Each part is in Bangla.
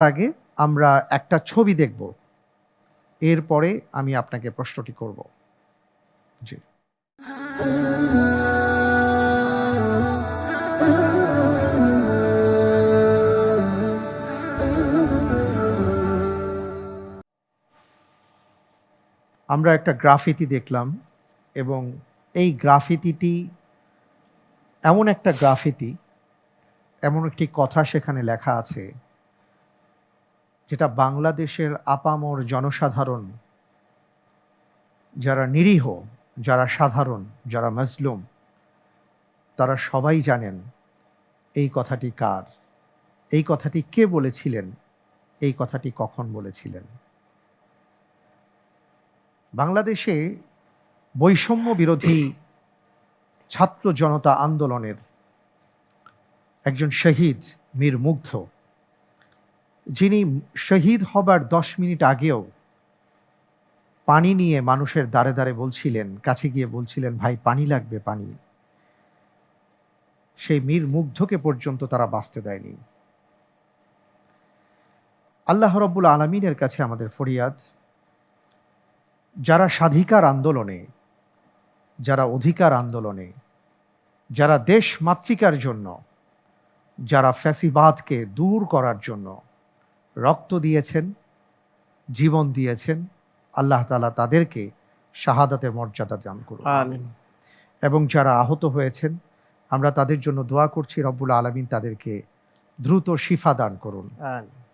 আগে আমরা একটা ছবি দেখব। এরপরে আমি আপনাকে প্রশ্নটি করব। জি। আমরা একটা গ্রাফিতি দেখলাম এবং এই গ্রাফিতিটি এমন একটা গ্রাফিতি, এমন একটি কথা সেখানে লেখা আছে যেটা বাংলাদেশের আপামর জনসাধারণ, যারা নিরীহ, যারা সাধারণ, যারা মজলুম, তারা সবাই জানেন এই কথাটি কার, এই কথাটি কে বলেছিলেন, এই কথাটি কখন বলেছিলেন। বাংলাদেশে বৈষম্য বিরোধী ছাত্র জনতা আন্দোলনের একজন শহীদ মীর মুগ্ধ যিনি শহীদ হবার দশ মিনিট আগেও পানি নিয়ে মানুষের দ্বারে দ্বারে বলছিলেন, কাছে গিয়ে বলছিলেন, ভাই, পানি লাগবে, পানি। সেই মীর মুগ্ধকে পর্যন্ত তারা বাঁচতে দেয়নি। আল্লাহ রব্বুল আলমিনের কাছে আমাদের ফরিয়াদ, যারা স্বাধিকার আন্দোলনে, যারা অধিকার আন্দোলনে, যারা দেশ মাতৃকার জন্য, যারা ফ্যাসিবাদকে দূর করার জন্য রক্ত দিয়েছেন জীবন দিয়েছেন আল্লাহ তালা তাদেরকে শাহাদাতের মর্যাদা দান করুন। এবং যারা আহত হয়েছেন আমরা তাদের জন্য দোয়া করছি রব্বুল আলমিন তাদেরকে দ্রুত শিফা দান করুন।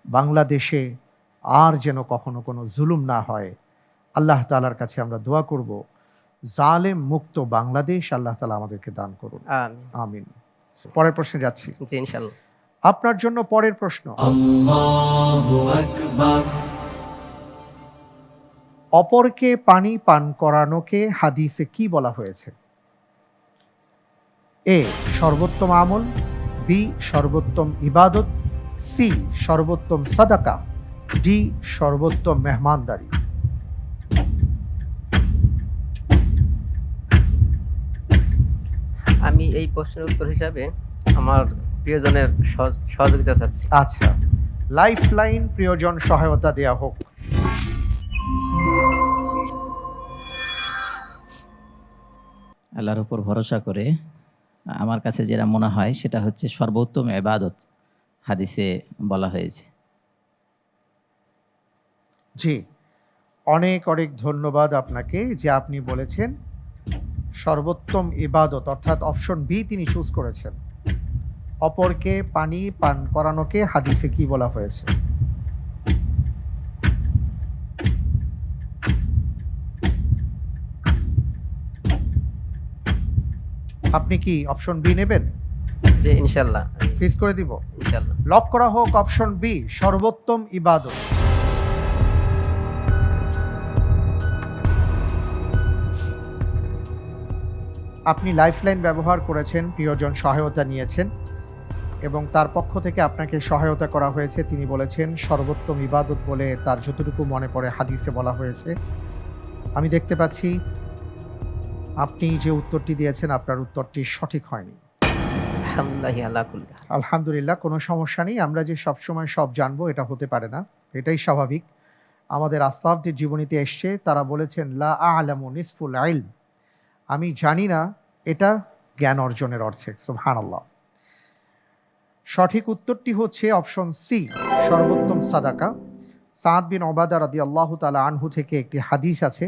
বাংলাদেশে আর যেন কখনো কোনো জুলুম না হয় আল্লাহ তালার কাছে আমরা দোয়া করব জালেম মুক্ত বাংলাদেশ আল্লাহ তালা আমাদেরকে দান করুন। আমিন। পরের প্রশ্নে যাচ্ছি। ইনশাল্লাহ আপনার জন্য পরের প্রশ্ন। অপরকে পানি পান করানোকে হাদিসে কি বলা হয়েছে? এ সর্বোত্তম আমল বি সর্বোত্তম ইবাদত সি সর্বোত্তম সাদাকা ডি সর্বোত্তম মেহমানদারি। আমি এই প্রশ্নের উত্তর হিসাবে আমার প্রিয়জনের সহজ- সহযোগিতা চাচ্ছি। আচ্ছা। লাইফ লাইন প্রিয়জন সহায়তা দেয়া হোক। আল্লাহর উপর ভরসা করে আমার কাছে যেটা মনে হয় সেটা হচ্ছে সর্বোত্তম এবাদত হাদিসে বলা হয়েছে। জি। অনেক অনেক ধন্যবাদ আপনাকে যে আপনি বলেছেন সর্বোত্তম ইবাদত অর্থাৎ অপশন বি তিনি চুজ করেছেন। অপরকে পানি পান করানোকে হাদিসে কি বলা হয়েছে? আপনি কি অপশন বি নেবেন? যে ইনশাল্লাহ ফিক্স করে দিব? ইনশাল্লাহ লক করা হোক অপশন বি সর্বোত্তম ইবাদত। আপনি লাইফলাইন ব্যবহার করেছেন প্রিয়জন সহায়তা নিয়েছেন। এবং তার পক্ষ থেকে আপনাকে সহায়তা করা হয়েছে। তিনি বলেছেন সর্বোত্তম ইবাদত বলে তার যতটুকু মনে পড়ে হাদিসে বলা হয়েছে। আমি দেখতে পাচ্ছি আপনি যে উত্তরটি দিয়েছেন আপনার উত্তরটি সঠিক হয়নি। আলহামদুলিল্লাহ আলহামদুলিল্লাহ কোনো সমস্যা নেই। আমরা যে সবসময় সব জানব এটা হতে পারে না। এটাই স্বাভাবিক। আমাদের আসলাফদের জীবনীতে এসছে তারা বলেছেন লা আলামু নিসফুল আইল আমি জানি না এটা জ্ঞান অর্জনের অর্থে সুবহানাল্লাহ। সঠিক উত্তরটি হচ্ছে অপশন সি, সর্বোত্তম সাদাকা। সাদ বিন ওবাদা রাদি আল্লাহ তালা আনহু থেকে একটি হাদিস আছে।